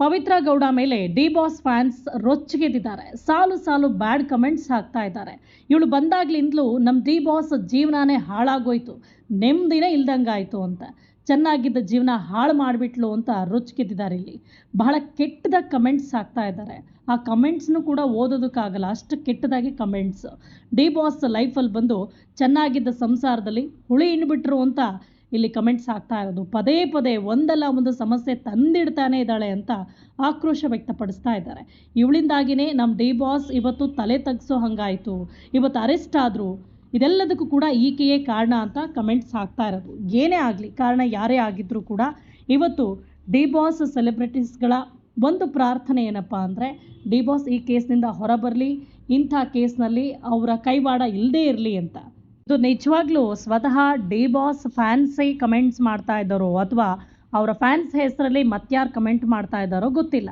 ಪವಿತ್ರ ಗೌಡ ಮೇಲೆ D boss fans ರೊಚ್ಚಿಗೆದ್ದಿದ್ದಾರೆ. ಸಾಲು ಸಾಲು ಬ್ಯಾಡ್ ಕಮೆಂಟ್ಸ್ ಹಾಕ್ತಾ ಇದ್ದಾರೆ. ಇವಳು ಬಂದಾಗ್ಲಿಂದಲೂ ನಮ್ಮ ಡಿ ಬಾಸ್ ಜೀವನನೇ ಹಾಳಾಗೋಯ್ತು. ನೆಮ್ಮದಿನೇ ಇಲ್ದಂಗಾಯ್ತು ಅಂತ. ಚೆನ್ನಾಗಿದ್ದ ಜೀವನ ಹಾಳು ಮಾಡಿಬಿಟ್ಲು ಅಂತ ರೊಚ್ಚಿಗೆದ್ದಿದ್ದಾರೆ ಇಲ್ಲಿ. ಬಹಳ ಕೆಟ್ಟದಾಗಿ ಕಮೆಂಟ್ಸ್ ಹಾಕ್ತಾ ಇದ್ದಾರೆ. ಆ ಕಮೆಂಟ್ಸ್ನು ಕೂಡ ಓದೋದಕ್ಕಾಗಲ್ಲ. ಅಷ್ಟು ಕೆಟ್ಟದಾಗಿ ಕಮೆಂಟ್ಸ್. ಡಿ ಬಾಸ್ ಲೈಫಲ್ಲಿ ಬಂದು ಚೆನ್ನಾಗಿದ್ದ ಸಂಸಾರದಲ್ಲಿ ಹುಳಿ ಇಣ್ಬಿಟ್ರು ಅಂತ ಇಲ್ಲಿ ಕಮೆಂಟ್ಸ್ ಆಗ್ತಾ ಇರೋದು. ಪದೇ ಪದೇ ಒಂದಲ್ಲ ಒಂದು ಸಮಸ್ಯೆ ತಂದಿಡ್ತಾನೆ ಇದ್ದಾಳೆ ಅಂತ ಆಕ್ರೋಶ ವ್ಯಕ್ತಪಡಿಸ್ತಾ ಇದ್ದಾರೆ. ಇವಳಿಂದಾಗಿನೇ ನಮ್ಮ ಡಿ ಬಾಸ್ ಇವತ್ತು ತಲೆ ತಗ್ಸೋ ಹಂಗಾಯಿತು. ಇವತ್ತು ಅರೆಸ್ಟ್ ಆದರು. ಇದೆಲ್ಲದಕ್ಕೂ ಕೂಡ ಈಕೆಯೇ ಕಾರಣ ಅಂತ ಕಮೆಂಟ್ಸ್ ಆಗ್ತಾ ಇರೋದು. ಏನೇ ಆಗಲಿ, ಕಾರಣ ಯಾರೇ ಆಗಿದ್ರೂ ಕೂಡ ಇವತ್ತು ಡಿ ಬಾಸ್ ಸೆಲೆಬ್ರಿಟೀಸ್ಗಳ ಒಂದು ಪ್ರಾರ್ಥನೆ ಏನಪ್ಪ ಅಂದರೆ, ಡಿ ಬಾಸ್ ಈ ಕೇಸ್ನಿಂದ ಹೊರಬರಲಿ, ಇಂಥ ಕೇಸ್ನಲ್ಲಿ ಅವರ ಕೈವಾಡ ಇಲ್ಲದೇ ಇರಲಿ ಅಂತ. ಇದು ನಿಜವಾಗ್ಲೂ ಸ್ವತಃ ಡಿ ಬಾಸ್ ಫ್ಯಾನ್ಸೇ ಕಮೆಂಟ್ಸ್ ಮಾಡ್ತಾ ಇದ್ದಾರೋ ಅಥವಾ ಅವರ ಫ್ಯಾನ್ಸ್ ಹೆಸರಲ್ಲಿ ಮತ್ಯಾರು ಕಮೆಂಟ್ ಮಾಡ್ತಾ ಇದ್ದಾರೋ ಗೊತ್ತಿಲ್ಲ.